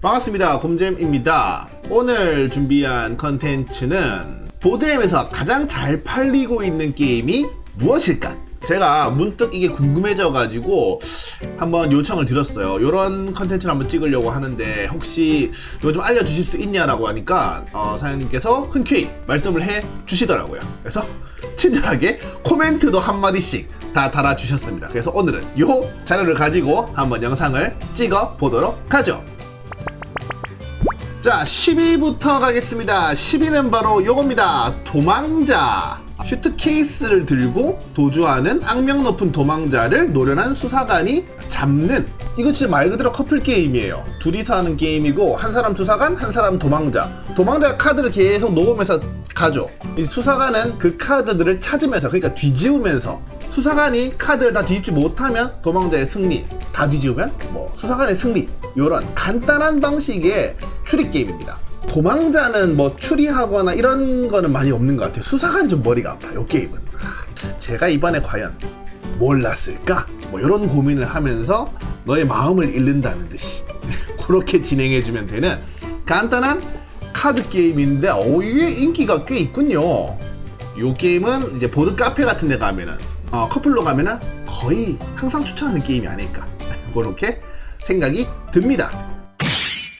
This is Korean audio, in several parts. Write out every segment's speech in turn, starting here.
반갑습니다. 곰잼입니다. 오늘 준비한 컨텐츠는 보드엠에서 가장 잘 팔리고 있는 게임이 무엇일까? 제가 문득 이게 궁금해져 가지고 한번 요청을 드렸어요. 이런 컨텐츠를 한번 찍으려고 하는데 혹시 이거 좀 알려주실 수 있냐라고 하니까 어, 사장님께서 흔쾌히 말씀을 해 주시더라고요. 그래서 친절하게 코멘트도 한마디씩 다 달아주셨습니다. 그래서 오늘은 이 자료를 가지고 한번 영상을 찍어 보도록 하죠. 자, 10위부터 가겠습니다. 10위는 바로 요겁니다. 도망자. 슈트 케이스를 들고 도주하는 악명 높은 도망자를 노련한 수사관이 잡는 이거 진짜 말 그대로 커플 게임이에요. 둘이서 하는 게임이고 한 사람 수사관, 한 사람 도망자. 도망자가 카드를 계속 녹으면서 가죠. 이 수사관은 그 카드들을 찾으면서 그러니까 뒤지우면서 수사관이 카드를 다 뒤집지 못하면 도망자의 승리, 다 뒤지우면 뭐 수사관의 승리. 이런 간단한 방식의 추리 게임입니다. 도망자는 뭐 추리하거나 이런 거는 많이 없는 것 같아요. 수사관이 좀 머리가 아파요. 이 게임은. 하, 제가 이번에 과연 몰랐을까? 뭐 이런 고민을 하면서 너의 마음을 잃는다는 듯이 그렇게 진행해주면 되는 간단한 카드 게임인데 어 이게 인기가 꽤 있군요. 이 게임은 이제 보드 카페 같은 데 가면은 어, 커플로 가면은 거의 항상 추천하는 게임이 아닐까 그렇게 생각이 듭니다.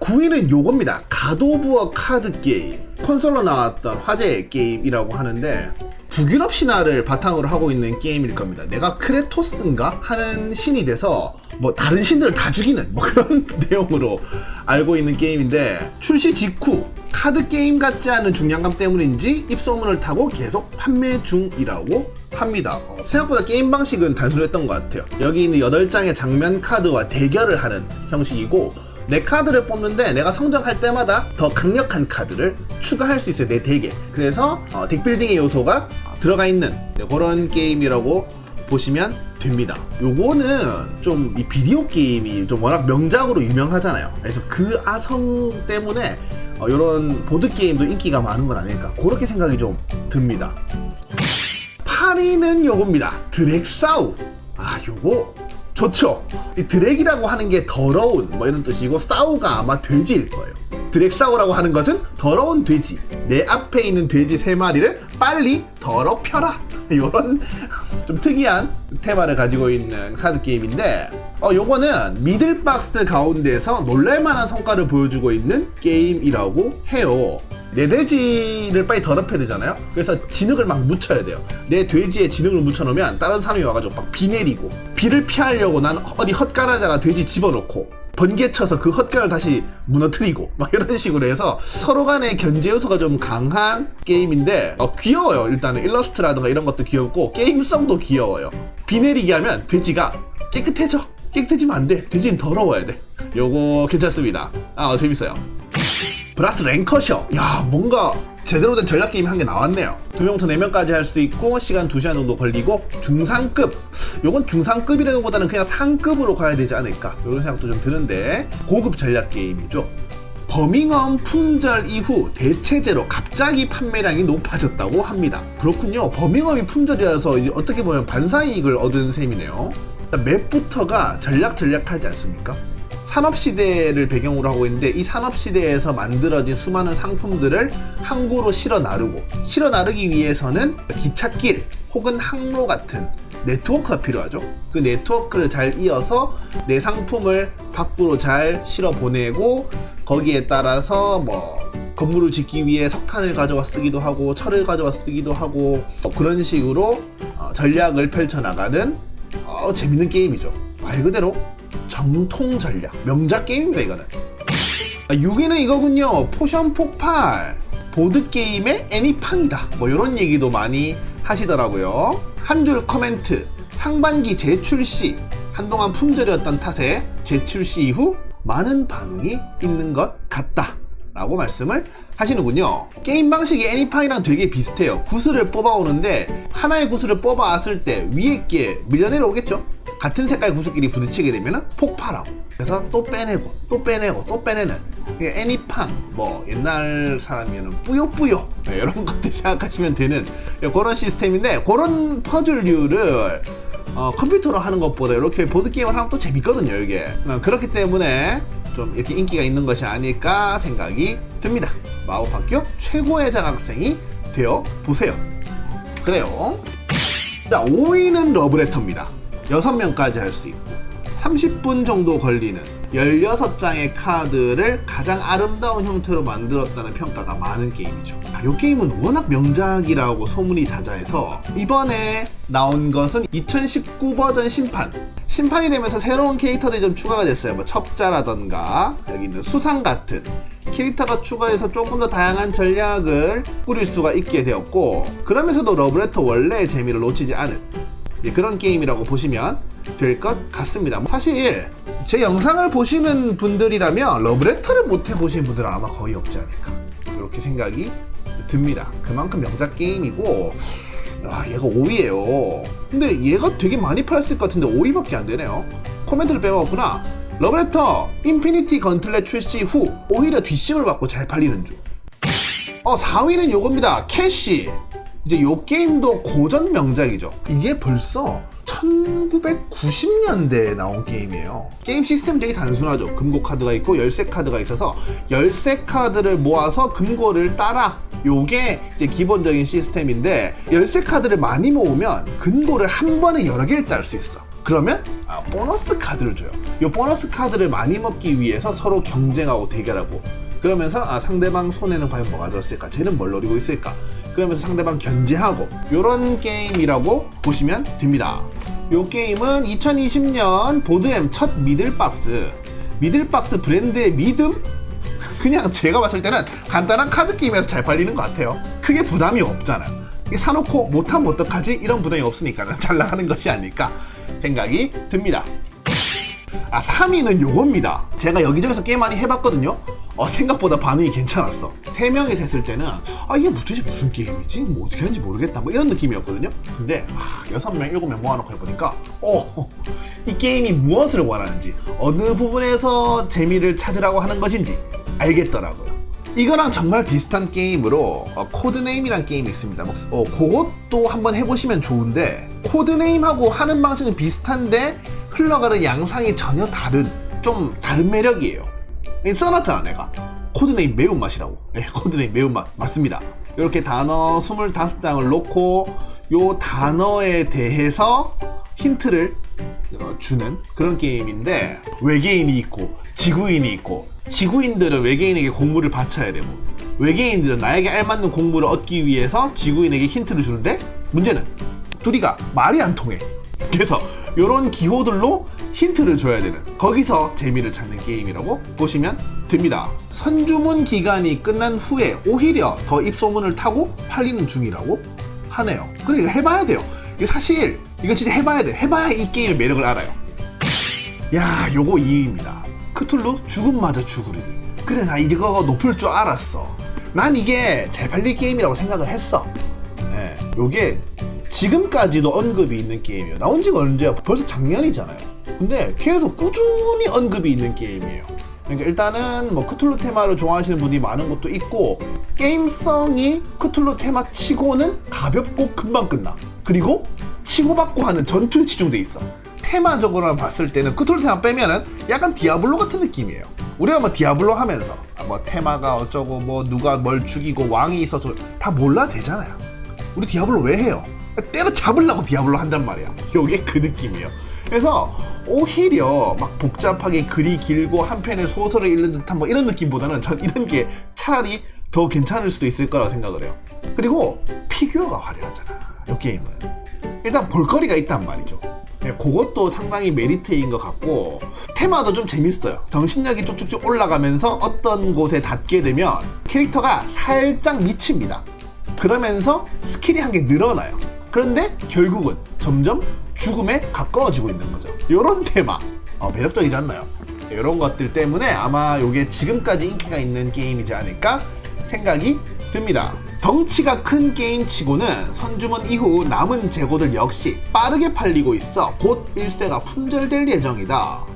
9위는 요겁니다. 가도부어 카드 게임. 콘솔로 나왔던 화제의 게임이라고 하는데 북유럽 신화를 바탕으로 하고 있는 게임일 겁니다. 내가 크레토스인가 하는 신이 돼서 뭐 다른 신들을 다 죽이는 뭐 그런 내용으로 알고 있는 게임인데 출시 직후 카드 게임 같지 않은 중량감 때문인지 입소문을 타고 계속 판매 중이라고 합니다. 어, 생각보다 게임 방식은 단순했던 것 같아요. 여기 있는 8장의 장면 카드와 대결을 하는 형식이고 내 카드를 뽑는데 내가 성장할 때마다 더 강력한 카드를 추가할 수 있어요 내 덱에 그래서 어, 덱빌딩의 요소가 들어가 있는 네, 그런 게임이라고 보시면 됩니다 요거는 좀 이 비디오 게임이 좀 워낙 명작으로 유명하잖아요 그래서 그 아성 때문에 어, 이런 보드 게임도 인기가 많은 건 아닐까 그렇게 생각이 좀 듭니다 8위는 요겁니다 드렉사우 아 요거 좋죠. 이 드랙이라고 하는 게 더러운 뭐 이런 뜻이고 싸우가 아마 돼지일 거예요. 드랙 싸우라고 하는 것은 더러운 돼지. 내 앞에 있는 돼지 세 마리를 빨리 더럽혀라. 이런 좀 특이한 테마를 가지고 있는 카드 게임인데 어 요거는 미들박스 가운데서 놀랄만한 성과를 보여주고 있는 게임이라고 해요. 내 돼지를 빨리 더럽혀야 되잖아요. 그래서 진흙을 막 묻혀야 돼요. 내 돼지에 진흙을 묻혀놓으면 다른 사람이 와가지고 막 비 내리고 비를 피하려고 난 어디 헛간에다가 돼지 집어넣고 번개 쳐서 그 헛간을 다시 무너뜨리고 막 이런 식으로 해서 서로 간의 견제 요소가 좀 강한 게임인데 어, 귀여워요. 일단은 일러스트라든가 이런 것도 귀엽고 게임성도 귀여워요. 비 내리게 하면 돼지가 깨끗해져. 깨끗해지면 안 돼. 돼지는 더러워야 돼. 요거 괜찮습니다. 아 재밌어요. 브라스 랭커셔. 야, 뭔가 제대로 된 전략 게임 한개 나왔네요. 두 명부터 네 명까지 할 수 있고 시간 2시간 정도 걸리고 중상급. 요건 중상급이라기보다는 그냥 상급으로 가야 되지 않을까. 이런 생각도 좀 드는데 고급 전략 게임이죠. 버밍엄 품절 이후 대체제로 갑자기 판매량이 높아졌다고 합니다. 그렇군요. 버밍엄이 품절이라서 이제 어떻게 보면 반사이익을 얻은 셈이네요. 맵부터가 전략 전략하지 않습니까? 산업시대를 배경으로 하고 있는데 이 산업시대에서 만들어진 수많은 상품들을 항구로 실어 나르고 실어 나르기 위해서는 기찻길 혹은 항로 같은 네트워크가 필요하죠. 그 네트워크를 잘 이어서 내 상품을 밖으로 잘 실어 보내고 거기에 따라서 뭐 건물을 짓기 위해 석탄을 가져와 쓰기도 하고 철을 가져와 쓰기도 하고 어, 그런 식으로 어, 전략을 펼쳐나가는 어, 재밌는 게임이죠. 말 그대로 정통 전략 명작 게임입니다 이거는 6위는 이거군요. 포션 폭발 보드 게임의 애니팡이다. 뭐 이런 얘기도 많이 하시더라고요. 한줄 코멘트 상반기 재출 시 한동안 품절이었던 탓에 재출 시 이후 많은 반응이 있는 것 같다 라고 말씀을 하시는군요. 게임 방식이 애니팡이랑 되게 비슷해요. 구슬을 뽑아오는데 하나의 구슬을 뽑아왔을 때 위에 게 밀려내려 오겠죠? 같은 색깔 구슬끼리 부딪히게 되면 폭발하고. 그래서 또 빼내고 또 빼내고 또 빼내는. 애니팡 뭐 옛날 사람이면 뿌요뿌요. 이런 것들 생각하시면 되는 그런 시스템인데 그런 퍼즐류를 어, 컴퓨터로 하는 것보다 이렇게 보드게임을 하면 또 재밌거든요, 이게. 어, 그렇기 때문에 좀 이렇게 인기가 있는 것이 아닐까 생각이 듭니다. 마법학교 최고의 장학생이 되어 보세요. 그래요. 자, 5위는 러브레터입니다. 6명까지 할 수 있고, 30분 정도 걸리는 16장의 카드를 가장 아름다운 형태로 만들었다는 평가가 많은 게임이죠. 아, 이 게임은 워낙 명작이라고 소문이 자자해서 이번에 나온 것은 2019 버전 심판. 심판이 되면서 새로운 캐릭터들이 좀 추가가 됐어요. 뭐 첩자라던가 여기 있는 수상 같은 캐릭터가 추가해서 조금 더 다양한 전략을 꾸릴 수가 있게 되었고 그러면서도 러브레터 원래의 재미를 놓치지 않은 예, 그런 게임이라고 보시면 될 것 같습니다. 사실 제 영상을 보시는 분들이라면 러브레터를 못 해보신 분들은 아마 거의 없지 않을까 이렇게 생각이 듭니다. 그만큼 명작 게임이고 아 얘가 5위예요. 근데 얘가 되게 많이 팔았을 것 같은데 5위밖에 안 되네요. 코멘트를 빼먹었구나. 러브레터 인피니티 건틀렛 출시 후 오히려 뒷심을 받고 잘 팔리는 중. 어 4위는 요겁니다. 캐시. 이제 요 게임도 고전 명작이죠. 이게 벌써 1990년대에 나온 게임이에요. 게임 시스템 되게 단순하죠. 금고 카드가 있고 열쇠 카드가 있어서 열쇠 카드를 모아서 금고를 따라. 요게 이제 기본적인 시스템인데 열쇠 카드를 많이 모으면 금고를 한 번에 여러 개를 딸 수 있어. 그러면 아, 보너스 카드를 줘요. 요 보너스 카드를 많이 먹기 위해서 서로 경쟁하고 대결하고 그러면서 아, 상대방 손에는 과연 뭐가 들었을까? 쟤는 뭘 노리고 있을까? 그러면서 상대방 견제하고 요런 게임이라고 보시면 됩니다. 요 게임은 2020년 보드엠 첫 미들박스 미들박스 브랜드의 믿음? 그냥 제가 봤을 때는 간단한 카드 게임에서 잘 팔리는 것 같아요. 크게 부담이 없잖아. 이게 사놓고 못하면 어떡하지? 이런 부담이 없으니까 잘 나가는 것이 아닐까 생각이 듭니다. 아 3위는 요겁니다. 제가 여기저기서 게임 많이 해봤거든요. 어, 생각보다 반응이 괜찮았어. 세 명이서 했을 때는 아 이게 도대체 무슨 게임이지? 뭐 어떻게 하는지 모르겠다. 뭐 이런 느낌이었거든요. 근데 아, 여섯 명 일곱 명 모아놓고 해보니까 어, 이 게임이 무엇을 원하는지 어느 부분에서 재미를 찾으라고 하는 것인지 알겠더라고요 이거랑 정말 비슷한 게임으로 어, 코드네임이란 게임이 있습니다. 뭐, 어, 그것도 한번 해보시면 좋은데 코드네임하고 하는 방식은 비슷한데 흘러가는 양상이 전혀 다른 좀 다른 매력이에요. 써놨잖아 내가 코드네임 매운맛이라고. 네, 코드네임 매운맛 맞습니다. 이렇게 단어 25장을 놓고 요 단어에 대해서 힌트를 어, 주는 그런 게임인데 외계인이 있고 지구인이 있고 지구인들은 외계인에게 공물을 바쳐야 되고 외계인들은 나에게 알맞는 공물을 얻기 위해서 지구인에게 힌트를 주는데 문제는 둘이가 말이 안 통해. 그래서 이런 기호들로 힌트를 줘야 되는 거기서 재미를 찾는 게임이라고 보시면 됩니다. 선주문 기간이 끝난 후에 오히려 더 입소문을 타고 팔리는 중이라고 하네요. 그러니까 해봐야 돼요. 이게 사실 이거 진짜 해봐야 돼. 해봐야 이 게임의 매력을 알아요. 야 요거 2위입니다 크툴루 죽음마저 죽으리. 그래 나 이거 높을 줄 알았어. 난 이게 잘 팔릴 게임이라고 생각을 했어. 네, 요게 지금까지도 언급이 있는 게임이에요. 나온 지가 언제야 벌써 작년이잖아요. 근데 계속 꾸준히 언급이 있는 게임이에요. 그러니까 일단은 뭐 크툴루 테마를 좋아하시는 분이 많은 것도 있고 게임성이 크툴루 테마 치고는 가볍고 금방 끝나. 그리고 치고받고 하는 전투에 치중돼 있어 테마적으로만 봤을 때는 테마 빼면은 약간 디아블로 같은 느낌이에요 우리가 뭐 디아블로 하면서 아, 뭐 테마가 어쩌고 뭐 누가 뭘 죽이고 왕이 있어서 다 몰라 되잖아요 우리 디아블로 왜 해요? 때려 잡으려고 디아블로 한단 말이야 요게 그 느낌이에요 그래서 오히려 막 복잡하게 글이 길고 한 편의 소설을 읽는 듯한 뭐 이런 느낌보다는 전 이런 게 차라리 더 괜찮을 수도 있을 거라고 생각을 해요. 그리고 피규어가 화려하잖아. 이 게임은. 일단 볼거리가 있단 말이죠. 네, 그것도 상당히 메리트인 것 같고 테마도 좀 재밌어요. 정신력이 쭉쭉쭉 올라가면서 어떤 곳에 닿게 되면 캐릭터가 살짝 미칩니다. 그러면서 스킬이 한 개 늘어나요. 그런데 결국은 점점 죽음에 가까워지고 있는 거죠. 이런 테마 어, 매력적이지 않나요? 이런 것들 때문에 아마 이게 지금까지 인기가 있는 게임이지 않을까 생각이 듭니다. 덩치가 큰 게임치고는 선주문 이후 남은 재고들 역시 빠르게 팔리고 있어 곧 일세가 품절될 예정이다.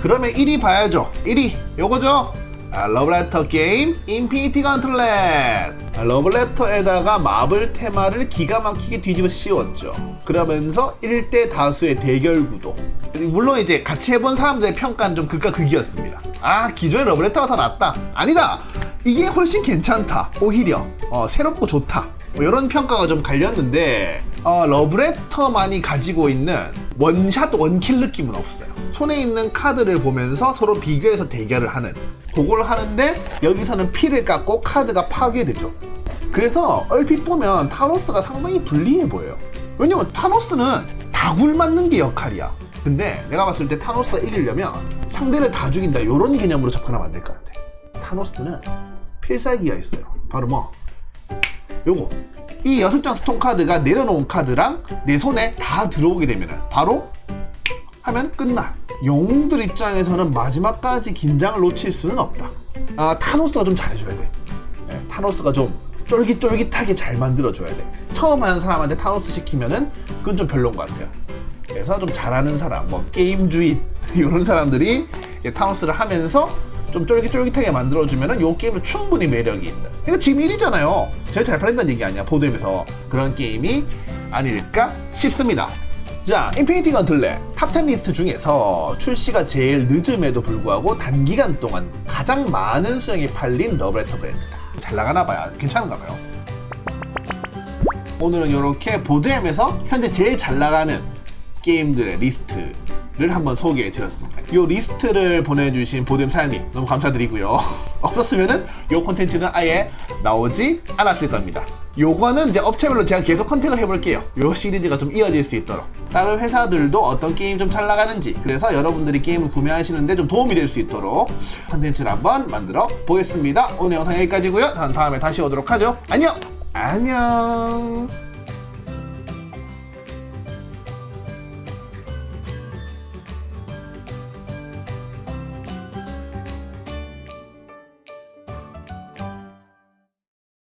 그러면 1위 봐야죠. 1위 요거죠. 아, 러브레터 게임 인피니티 건틀렛 아, 러브레터에다가 마블 테마를 기가 막히게 뒤집어 씌웠죠. 그러면서 1대 다수의 대결 구도. 물론 이제 같이 해본 사람들의 평가는 좀 극과 극이었습니다. 아 기존의 러브레터가 더 낫다. 아니다! 이게 훨씬 괜찮다. 오히려 어, 새롭고 좋다 뭐 이런 평가가 좀 갈렸는데 어, 러브레터만이 가지고 있는 원샷 원킬 느낌은 없어요. 손에 있는 카드를 보면서 서로 비교해서 대결을 하는 그걸 하는데 여기서는 피를 깎고 카드가 파괴되죠. 그래서 얼핏 보면 타노스가 상당히 불리해 보여요. 왜냐면 타노스는 다굴 맞는 게 역할이야. 근데 내가 봤을 때 타노스가 이기려면 상대를 다 죽인다 이런 개념으로 접근하면 안 될 것 같아. 타노스는 필살기가 있어요. 바로 뭐 요거 이 여섯 장 스톤 카드가 내려놓은 카드랑 내 손에 다 들어오게 되면 바로 하면 끝나. 영웅들 입장에서는 마지막까지 긴장을 놓칠 수는 없다. 아, 타노스가 좀 잘해줘야 돼. 네, 타노스가 좀 쫄깃쫄깃하게 잘 만들어줘야 돼. 처음 하는 사람한테 타노스 시키면은 그건 좀 별론 것 같아요. 그래서 좀 잘하는 사람, 뭐 게임 주인 이런 사람들이 이 타노스를 하면서 좀 쫄깃쫄깃하게 만들어주면은 요 게임은 충분히 매력이 있는. 그러니까 지금 1위잖아요. 제일 잘 팔린다는 얘기 아니야 보드에서 그런 게임이 아닐까 싶습니다. 자, 인피니티 건틀렛 탑10 리스트 중에서 출시가 제일 늦음에도 불구하고 단기간 동안 가장 많은 수량이 팔린 러브레터 브랜드다. 잘 나가나 봐요. 괜찮은가 봐요. 오늘은 이렇게 보드엠에서 현재 제일 잘 나가는 게임들의 리스트 를 한번 소개해 드렸습니다. 이 리스트를 보내주신 보드엠 사장님 너무 감사드리고요. 없었으면은 이 콘텐츠는 아예 나오지 않았을 겁니다. 요거는 이제 업체별로 제가 계속 컨택을 해볼게요. 요 시리즈가 좀 이어질 수 있도록. 다른 회사들도 어떤 게임 좀 잘 나가는지, 그래서 여러분들이 게임을 구매하시는데 좀 도움이 될 수 있도록 컨텐츠를 한번 만들어 보겠습니다. 오늘 영상 여기까지고요. 저는 다음에 다시 오도록 하죠. 안녕! 안녕!